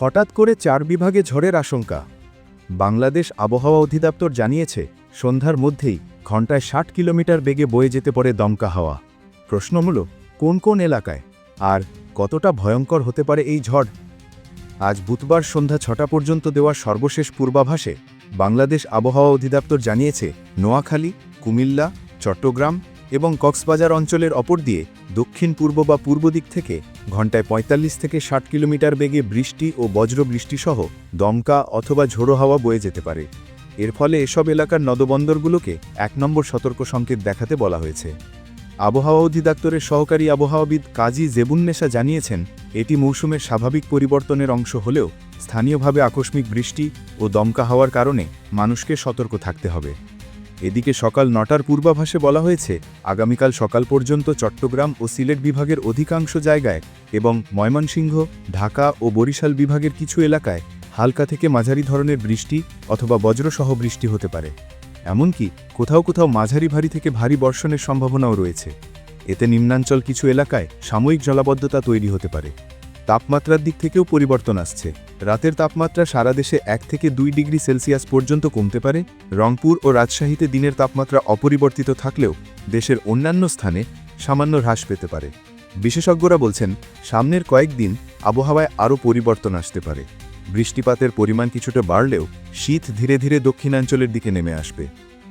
হঠাৎ করে চার বিভাগে ঝড়ের আশঙ্কা। বাংলাদেশ আবহাওয়া অধিদপ্তর জানিয়েছে, সন্ধ্যার মধ্যেই ঘন্টায় ষাট কিলোমিটার বেগে বয়ে যেতে পারে দমকা হাওয়া। প্রশ্ন হল কোন কোন এলাকায়? আর কতটা ভয়ঙ্কর হতে পারে এই ঝড়? আজ বুধবার সন্ধ্যা ছটা পর্যন্ত দেওয়া সর্বশেষ পূর্বাভাসে বাংলাদেশ আবহাওয়া অধিদপ্তর জানিয়েছে, নোয়াখালী, কুমিল্লা, চট্টগ্রাম এবং কক্সবাজার অঞ্চলের অপর দিয়ে দক্ষিণ পূর্ব বা পূর্ব দিক থেকে ঘন্টায় ৪৫ থেকে ষাট কিলোমিটার বেগে বৃষ্টি ও বজ্র বৃষ্টিসহ দমকা অথবা ঝোড়ো হাওয়া বয়ে যেতে পারে। এর ফলে এসব এলাকার নদবন্দরগুলোকে এক নম্বর সতর্ক সংকেত দেখাতে বলা হয়েছে। আবহাওয়া অধিদপ্তরের সহকারী আবহাওয়াবিদ কাজী জেবুন্নেসা জানিয়েছেন, এটি মৌসুমের স্বাভাবিক পরিবর্তনের অংশ হলেও স্থানীয়ভাবে আকস্মিক বৃষ্টি ও দমকা হওয়ার কারণে মানুষকে সতর্ক থাকতে হবে। এদিকে সকাল নটার পূর্বাভাসে বলা হয়েছে, আগামীকাল সকাল পর্যন্ত চট্টগ্রাম ও সিলেট বিভাগের অধিকাংশ জায়গায় এবং ময়মনসিংহ, ঢাকা ও বরিশাল বিভাগের কিছু এলাকায় হালকা থেকে মাঝারি ধরনের বৃষ্টি অথবা বজ্রসহ বৃষ্টি হতে পারে। এমনকি কোথাও কোথাও মাঝারি ভারী থেকে ভারী বর্ষণের সম্ভাবনাও রয়েছে। এতে নিম্নাঞ্চল কিছু এলাকায় সাময়িক জলাবদ্ধতা তৈরি হতে পারে। তাপমাত্রার দিক থেকেও পরিবর্তন আসছে। রাতের তাপমাত্রা সারা দেশে এক থেকে দুই ডিগ্রি সেলসিয়াস পর্যন্ত কমতে পারে। রংপুর ও রাজশাহীতে দিনের তাপমাত্রা অপরিবর্তিত থাকলেও দেশের অন্যান্য স্থানে সামান্য হ্রাস পেতে পারে। বিশেষজ্ঞরা বলছেন, সামনের কয়েকদিন আবহাওয়ায় আরও পরিবর্তন আসতে পারে। বৃষ্টিপাতের পরিমাণ কিছুটা বাড়লেও শীত ধীরে ধীরে দক্ষিণাঞ্চলের দিকে নেমে আসবে।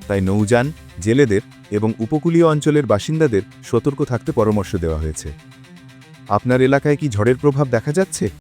তাই নৌযান, জেলেদের এবং উপকূলীয় অঞ্চলের বাসিন্দাদের সতর্ক থাকতে পরামর্শ দেওয়া হয়েছে। আপনার এলাকায় কি ঝড়ের প্রভাব দেখা যাচ্ছে?